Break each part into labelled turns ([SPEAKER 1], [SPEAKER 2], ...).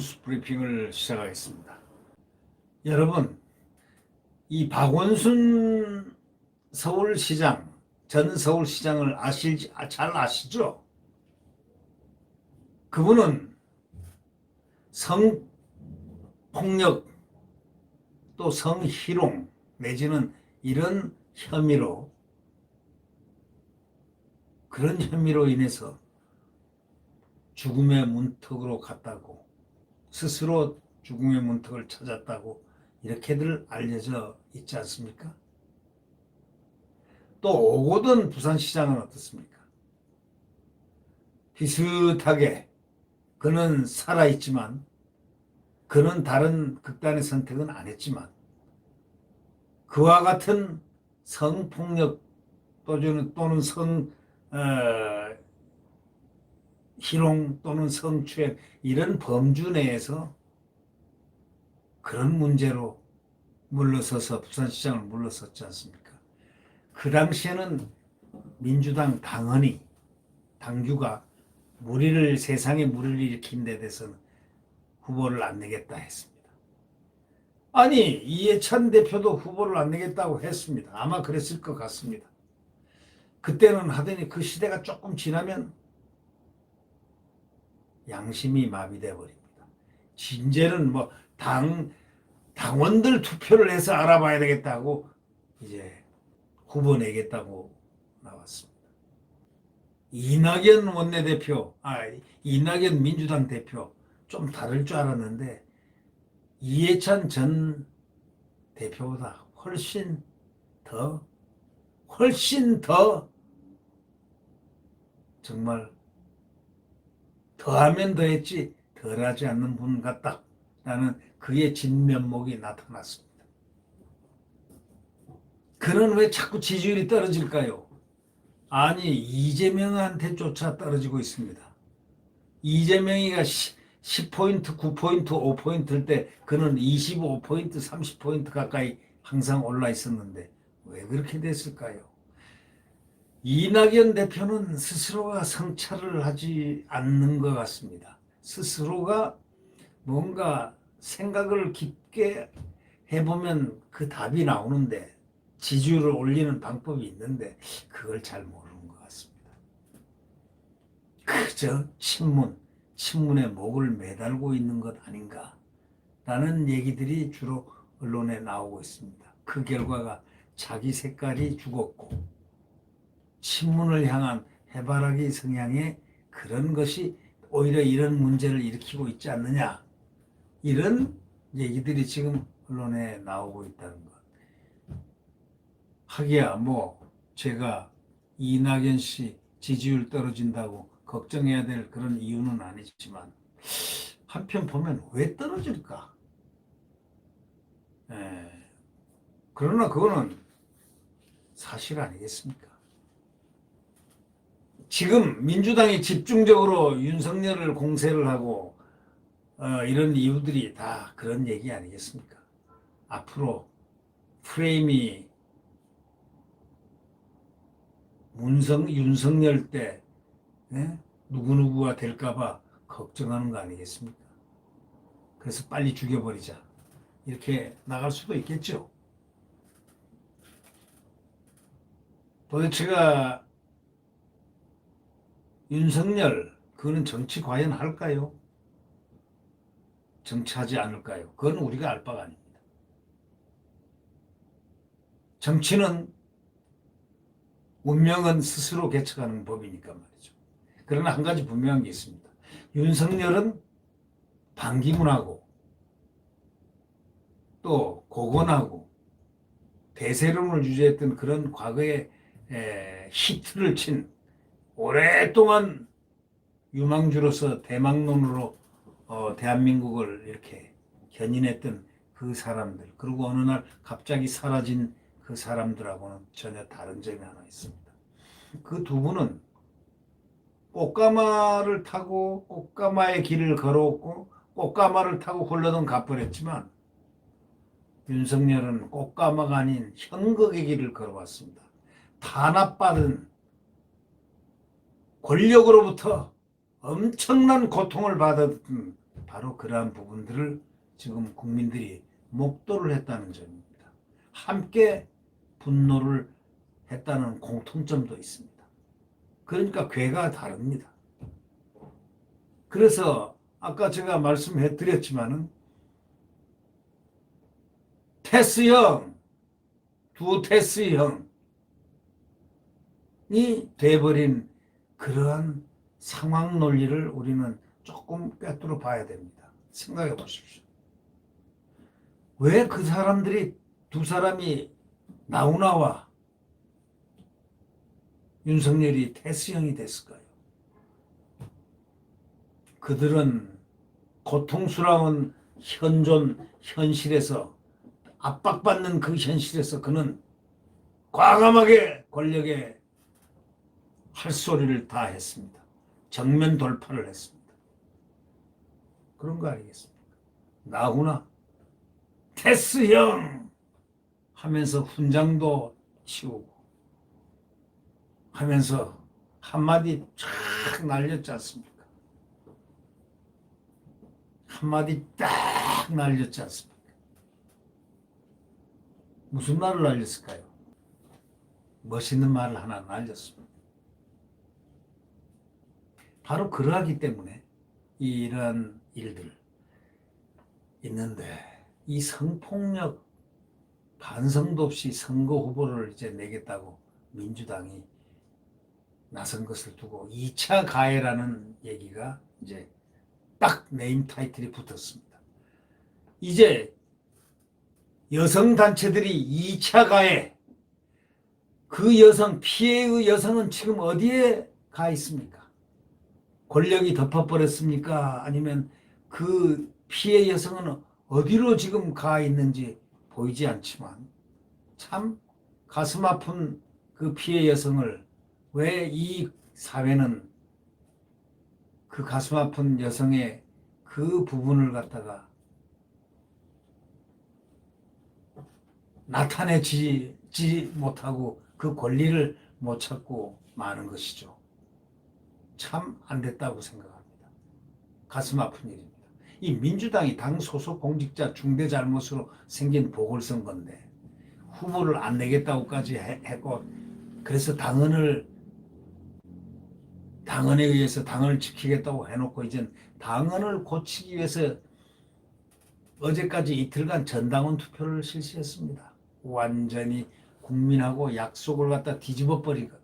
[SPEAKER 1] 뉴스 브리핑을 시작하겠습니다. 여러분, 이 박원순 서울시장, 전 서울시장을 아실, 아, 잘 아시죠? 그분은 성폭력 또 성희롱 내지는 이런 혐의로 그런 혐의로 인해서 죽음의 문턱으로 갔다고 스스로 죽음의 문턱을 찾았다고 이렇게들 알려져 있지 않습니까? 또 오고든 부산시장은 어떻습니까? 비슷하게 그는 살아있지만 그는 다른 극단의 선택은 안 했지만 그와 같은 성폭력 또는 성 어, 희롱 또는 성추행 이런 범주 내에서 그런 문제로 물러서서 부산시장을 물러섰지 않습니까? 그 당시에는 민주당 당헌이 당규가 무리를 세상에 무리를 일으킨 데 대해서는 후보를 안 내겠다 했습니다. 아니 이해찬 대표도 후보를 안 내겠다고 했습니다. 아마 그랬을 것 같습니다. 그때는 하더니 그 시대가 조금 지나면 양심이 마비돼 버립니다. 진제는 뭐 당 당원들 투표를 해서 알아봐야 되겠다고 이제 후보 내겠다고 나왔습니다. 이낙연 원내대표, 아 이낙연 민주당 대표 좀 다를 줄 알았는데 이해찬 전 대표보다 훨씬 더 훨씬 더 정말 더하면 더했지 덜하지 않는 분 같다 라는 그의 진면목이 나타났습니다. 그는 왜 자꾸 지지율이 떨어질까요? 아니 이재명한테 쫓아 떨어지고 있습니다. 이재명이가 10 포인트, 9포인트, 5포인트일 때 그는 25포인트, 30포인트 가까이 항상 올라 있었는데 왜 그렇게 됐을까요? 이낙연 대표는 스스로가 성찰을 하지 않는 것 같습니다. 스스로가 뭔가 생각을 깊게 해보면 그 답이 나오는데 지지율을 올리는 방법이 있는데 그걸 잘 모르는 것 같습니다. 그저 친문, 친문에 목을 매달고 있는 것 아닌가 라는 얘기들이 주로 언론에 나오고 있습니다. 그 결과가 자기 색깔이 죽었고 친문을 향한 해바라기 성향의 그런 것이 오히려 이런 문제를 일으키고 있지 않느냐 이런 얘기들이 지금 언론에 나오고 있다는 것. 하기야 뭐 제가 이낙연 씨 지지율 떨어진다고 걱정해야 될 그런 이유는 아니지만 한편 보면 왜 떨어질까? 에, 그러나 그거는 사실 아니겠습니까? 지금 민주당이 집중적으로 윤석열을 공세를 하고 어, 이런 이유들이 다 그런 얘기 아니겠습니까? 앞으로 프레임이 문성 윤석열 때 예? 누구누구가 될까봐 걱정하는 거 아니겠습니까? 그래서 빨리 죽여버리자 이렇게 나갈 수도 있겠죠. 도대체가 윤석열 그거는 정치 과연 할까요? 정치하지 않을까요? 그건 우리가 알 바가 아닙니다. 정치는 운명은 스스로 개척하는 법이니까 말이죠. 그러나 한 가지 분명한 게 있습니다. 윤석열은 반기문하고 또 고건하고 대세론을 유지했던 그런 과거의 히트를 친 오랫동안 유망주로서 대망론으로 어, 대한민국을 이렇게 견인했던 그 사람들 그리고 어느 날 갑자기 사라진 그 사람들하고는 전혀 다른 점이 하나 있습니다. 그 두 분은 꽃가마를 타고 꽃가마의 길을 걸어왔고 꽃가마를 타고 굴러던 가버렸지만 윤석열은 꽃가마가 아닌 현극의 길을 걸어왔습니다. 탄압받은 권력으로부터 엄청난 고통을 받았던 바로 그러한 부분들을 지금 국민들이 목도를 했다는 점입니다. 함께 분노를 했다는 공통점도 있습니다. 그러니까 괴가 다릅니다. 그래서 아까 제가 말씀해 드렸지만은 테스형, 두 테스형이 돼버린 그러한 상황 논리를 우리는 조금 꿰뚫어 봐야 됩니다. 생각해 보십시오. 왜 그 사람들이 두 사람이 나훈아와 윤석열이 테스형이 됐을까요? 그들은 고통스러운 현존 현실에서 압박받는 그 현실에서 그는 과감하게 권력에 할 소리를 다 했습니다. 정면 돌파를 했습니다. 그런 거 아니겠습니까? 나훈아, 테스 형 하면서 훈장도 치우고 하면서 한마디 쫙 날렸지 않습니까? 한마디 딱 날렸지 않습니까? 무슨 말을 날렸을까요? 멋있는 말을 하나 날렸습니다. 바로 그러하기 때문에 이런 일들 있는데 이 성폭력 반성도 없이 선거 후보를 이제 내겠다고 민주당이 나선 것을 두고 2차 가해라는 얘기가 이제 딱 네임 타이틀이 붙었습니다. 이제 여성 단체들이 2차 가해 그 여성 피해의 여성은 지금 어디에 가 있습니까? 권력이 덮어버렸습니까? 아니면 그 피해 여성은 어디로 지금 가 있는지 보이지 않지만 참 가슴 아픈 그 피해 여성을 왜 이 사회는 그 가슴 아픈 여성의 그 부분을 갖다가 나타내지 못하고 그 권리를 못 찾고 마는 것이죠. 참 안 됐다고 생각합니다. 가슴 아픈 일입니다. 이 민주당이 당 소속 공직자 중대 잘못으로 생긴 보궐선거인데 후보를 안 내겠다고까지 해- 했고 그래서 당헌을 당헌에 의해서 당헌을 지키겠다고 해놓고 이젠 당헌을 고치기 위해서 어제까지 이틀간 전당원 투표를 실시했습니다. 완전히 국민하고 약속을 갖다 뒤집어 버리고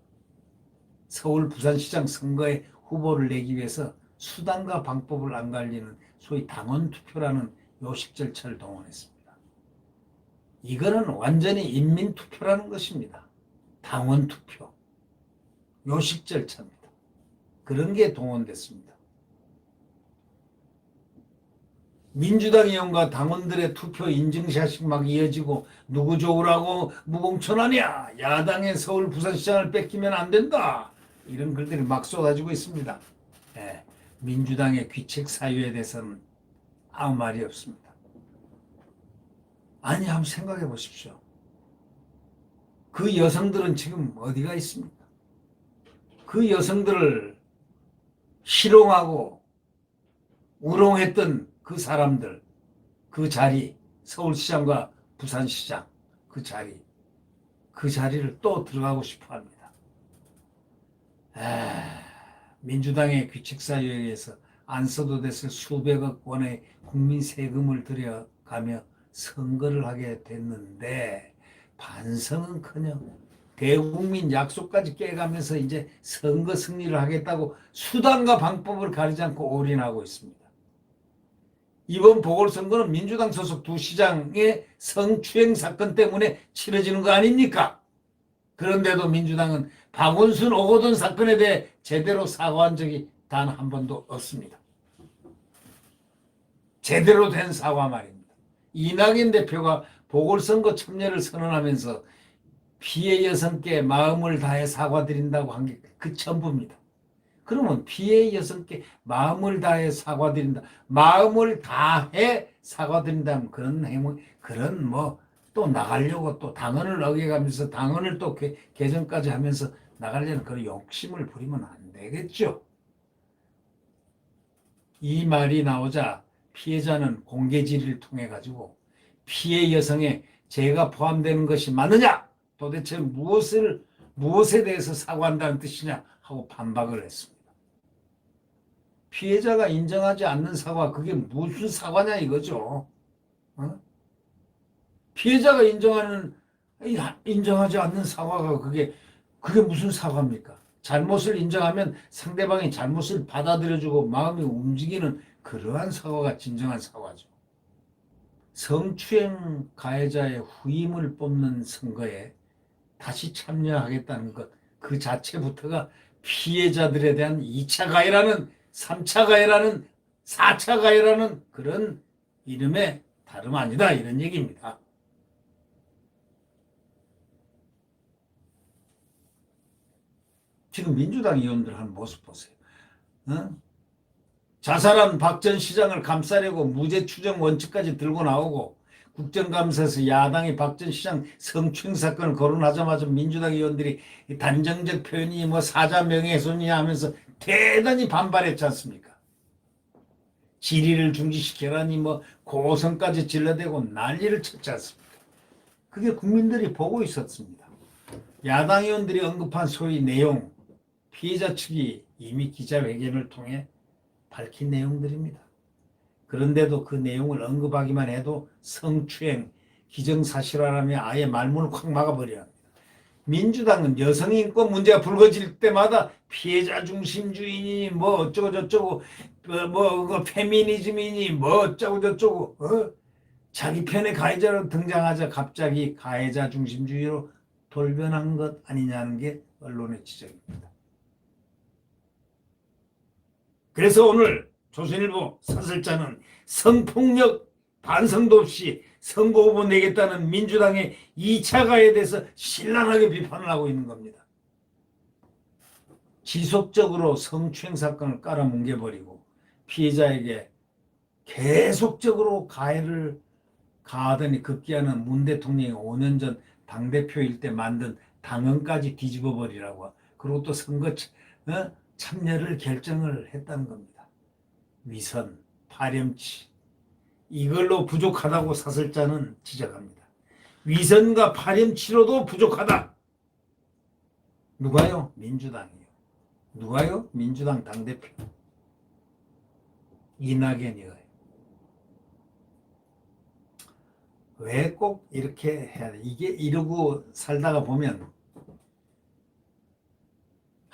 [SPEAKER 1] 서울 부산시장 선거에 후보를 내기 위해서 수단과 방법을 안 갈리는 소위 당원 투표라는 요식 절차를 동원했습니다. 이거는 완전히 인민 투표라는 것입니다. 당원 투표, 요식 절차입니다. 그런 게 동원됐습니다. 민주당 의원과 당원들의 투표 인증샷이 막 이어지고 누구 좋으라고 무공천하냐 야당의 서울 부산시장을 뺏기면 안 된다 이런 글들이 막 쏟아지고 있습니다. 예, 민주당의 귀책 사유에 대해서는 아무 말이 없습니다. 아니 한번 생각해 보십시오. 그 여성들은 지금 어디가 있습니까? 그 여성들을 희롱하고 우롱했던 그 사람들, 그 자리, 서울시장과 부산시장, 그 자리, 그 자리를 또 들어가고 싶어 합니다. 에, 민주당의 규칙사유에 의해서 안 써도 됐을 수백억 원의 국민 세금을 들여가며 선거를 하게 됐는데 반성은 커녕 대국민 약속까지 깨가면서 이제 선거 승리를 하겠다고 수단과 방법을 가리지 않고 올인하고 있습니다. 이번 보궐선거는 민주당 소속 두 시장의 성추행 사건 때문에 치러지는 거 아닙니까? 그런데도 민주당은 박원순 오거돈 사건에 대해 제대로 사과한 적이 단 한 번도 없습니다. 제대로 된 사과 말입니다. 이낙연 대표가 보궐선거 참여를 선언하면서 피해 여성께 마음을 다해 사과드린다고 한 게 그 전부입니다. 그러면 피해 여성께 마음을 다해 사과드린다. 마음을 다해 사과드린다면 그런 행위, 그런 뭐 또 나가려고 또 당헌을 어겨가면서 당헌을 또 개, 개정까지 하면서 나가려는 그런 욕심을 부리면 안 되겠죠. 이 말이 나오자 피해자는 공개 질의를 통해 가지고 피해 여성의 죄가 포함되는 것이 맞느냐? 도대체 무엇을 무엇에 대해서 사과한다는 뜻이냐 하고 반박을 했습니다. 피해자가 인정하지 않는 사과 그게 무슨 사과냐 이거죠. 어? 피해자가 인정하는 인정하지 않는 사과가 그게 그게 무슨 사과입니까? 잘못을 인정하면 상대방이 잘못을 받아들여주고 마음이 움직이는 그러한 사과가 진정한 사과죠. 성추행 가해자의 후임을 뽑는 선거에 다시 참여하겠다는 것, 그 자체부터가 피해자들에 대한 2차 가해라는, 3차 가해라는, 4차 가해라는 그런 이름의 다름 아니다. 이런 얘기입니다. 지금 민주당 의원들 하는 모습 보세요. 어? 자살한 박 전 시장을 감싸려고 무죄 추정 원칙까지 들고 나오고 국정감사에서 야당이 박 전 시장 성추행 사건을 거론하자마자 민주당 의원들이 단정적 표현이 뭐 사자 명예훼손이냐 하면서 대단히 반발했지 않습니까? 질의를 중지시켜라니 뭐 고성까지 질러대고 난리를 쳤지 않습니까? 그게 국민들이 보고 있었습니다. 야당 의원들이 언급한 소위 내용, 피해자 측이 이미 기자회견을 통해 밝힌 내용들입니다. 그런데도 그 내용을 언급하기만 해도 성추행, 기정사실화라며 아예 말문을 콱 막아버려야 합니다. 민주당은 여성인권 문제가 불거질 때마다 피해자 중심주의니 뭐 어쩌고 저쩌고 어, 뭐 페미니즘이니 뭐 어쩌고 저쩌고 어? 자기 편의 가해자로 등장하자 갑자기 가해자 중심주의로 돌변한 것 아니냐는 게 언론의 지적입니다. 그래서 오늘 조선일보 사설자는 성폭력 반성도 없이 선거 후보 내겠다는 민주당의 2차 가에 대해서 신랄하게 비판을 하고 있는 겁니다. 지속적으로 성추행 사건을 깔아뭉개버리고 피해자에게 계속적으로 가해를 가하더니 급기야는 문 대통령이 5년 전 당대표일 때 만든 당헌까지 뒤집어 버리라고 그리고 또 선거 어? 참여를 결정을 했다는 겁니다. 위선, 파렴치 이걸로 부족하다고 사설자는 지적합니다. 위선과 파렴치로도 부족하다. 누가요? 민주당이요. 누가요? 민주당 당대표. 이낙연이요. 왜 꼭 이렇게 해야 돼? 이게 이러고 살다가 보면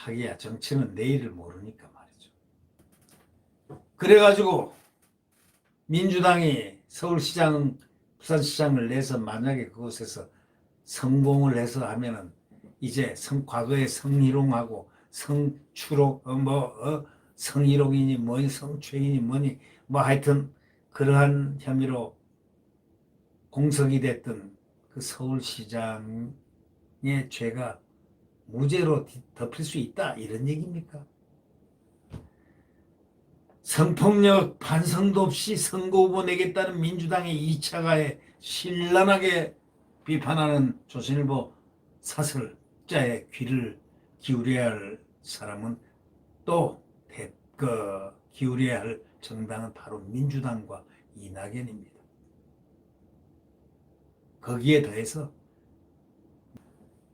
[SPEAKER 1] 하기야 정치는 내일을 모르니까 말이죠. 그래가지고 민주당이 서울시장, 부산시장을 내서 만약에 그곳에서 성공을 해서 하면은 이제 성, 과거의 성희롱하고 성추록, 어, 뭐, 어, 성희롱이니 뭐니 성추행이니 뭐니 뭐 하여튼 그러한 혐의로 공석이 됐던 그 서울시장의 죄가 무죄로 덮일 수 있다 이런 얘기입니까? 성폭력 반성도 없이 선거 후보 내겠다는 민주당의 2차 가에 신랄하게 비판하는 조선일보 사설자의 귀를 기울여야 할 사람은 또 그, 기울여야 할 정당은 바로 민주당과 이낙연입니다. 거기에 더해서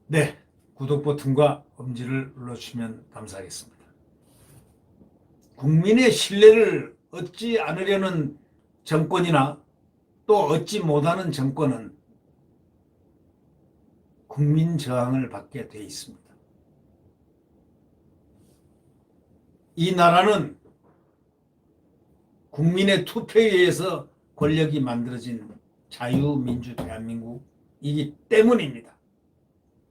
[SPEAKER 1] 네 구독 버튼과 엄지를 눌러주시면 감사하겠습니다. 국민의 신뢰를 얻지 않으려는 정권이나 또 얻지 못하는 정권은 국민 저항을 받게 돼 있습니다. 이 나라는 국민의 투표에 의해서 권력이 만들어진 자유민주 대한민국이기 때문입니다.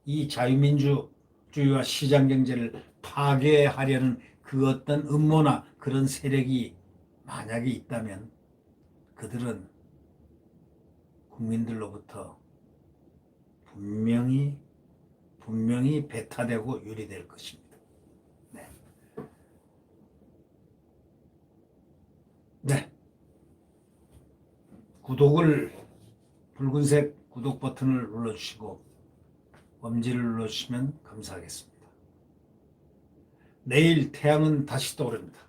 [SPEAKER 1] 이 자유민주주의와 시장경제를 파괴하려는 그 어떤 음모나 그런 세력이 만약에 있다면 그들은 국민들로부터 분명히 분명히 배타되고 유리될 것입니다. 네. 네. 구독을 붉은색 구독 버튼을 눌러주시고 엄지를 눌러주시면 감사하겠습니다. 내일 태양은 다시 떠오릅니다.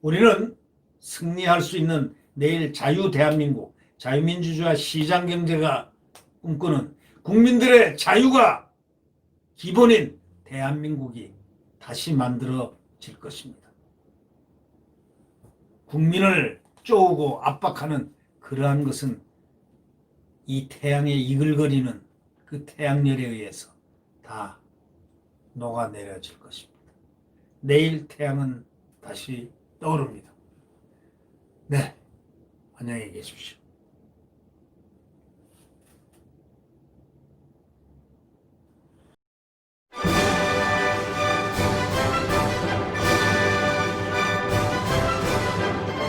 [SPEAKER 1] 우리는 승리할 수 있는 내일 자유 대한민국, 자유민주주의와 시장 경제가 꿈꾸는 국민들의 자유가 기본인 대한민국이 다시 만들어질 것입니다. 국민을 쪼우고 압박하는 그러한 것은 이 태양에 이글거리는 그 태양열에 의해서 다 녹아내려질 것입니다. 내일 태양은 다시 떠오릅니다. 네, 안녕히 계십시오.